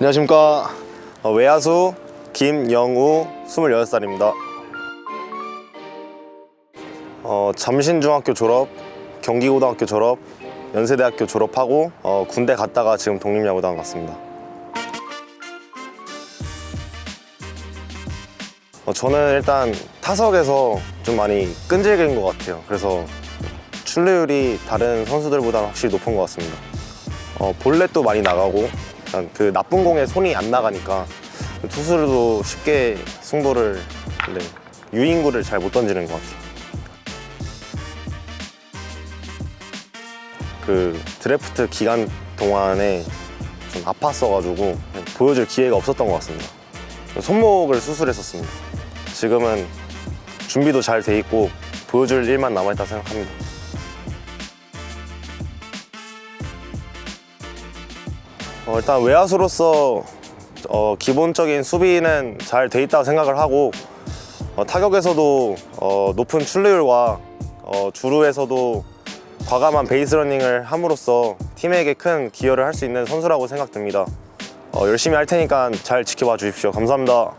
안녕하십니까. 어, 외야수 김영우 26살입니다. 어, 잠신중학교 졸업 경기고등학교 졸업 연세대학교 졸업하고 어, 군대 갔다가 지금 독립야구단 갔습니다. 어, 저는 일단 타석에서 좀 많이 끈질긴 것 같아요. 그래서 출루율이 다른 선수들보다는 확실히 높은 것 같습니다. 어, 볼넷도 많이 나가고 그 나쁜 공에 손이 안 나가니까 투수들도 쉽게 승부를 네, 유인구를 잘 못 던지는 것 같아요. 그 드래프트 기간 동안에 좀 아팠어가지고 보여줄 기회가 없었던 것 같습니다. 손목을 수술했었습니다. 지금은 준비도 잘 돼 있고 보여줄 일만 남아있다 생각합니다. 어, 일단 외야수로서 어, 기본적인 수비는 잘 돼 있다고 생각을 하고 어, 타격에서도 어, 높은 출루율과 어, 주루에서도 과감한 베이스 러닝을 함으로써 팀에게 큰 기여를 할 수 있는 선수라고 생각됩니다. 어, 열심히 할 테니까 잘 지켜봐 주십시오. 감사합니다.